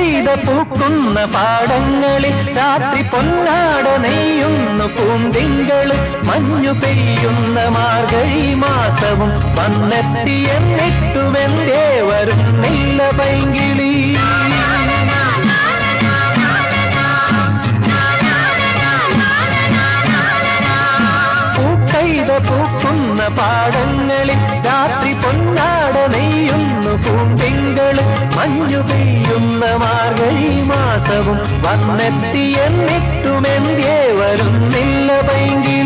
പൂക്കൈത പൂക്കുന്ന പാടങ്ങളിൽ രാത്രി പൊന്നാട നെയ്യുന്നു പൂന്തിങ്കൾ. മഞ്ഞു പെയ്യുന്ന മാർഗഴി മാസവും വന്നെത്തി എന്നിട്ടുമെന്തേ വരുന്നില്ല പൈങ്കിളി. പൂക്കുന്ന പാടങ്ങളിൽ മഞ്ഞു പെയ്യുന്ന മാർഗഴി മാസവും വന്നെത്തി എന്നിട്ടുമെന്തേ വരുന്നില്ല പൈങ്കിളി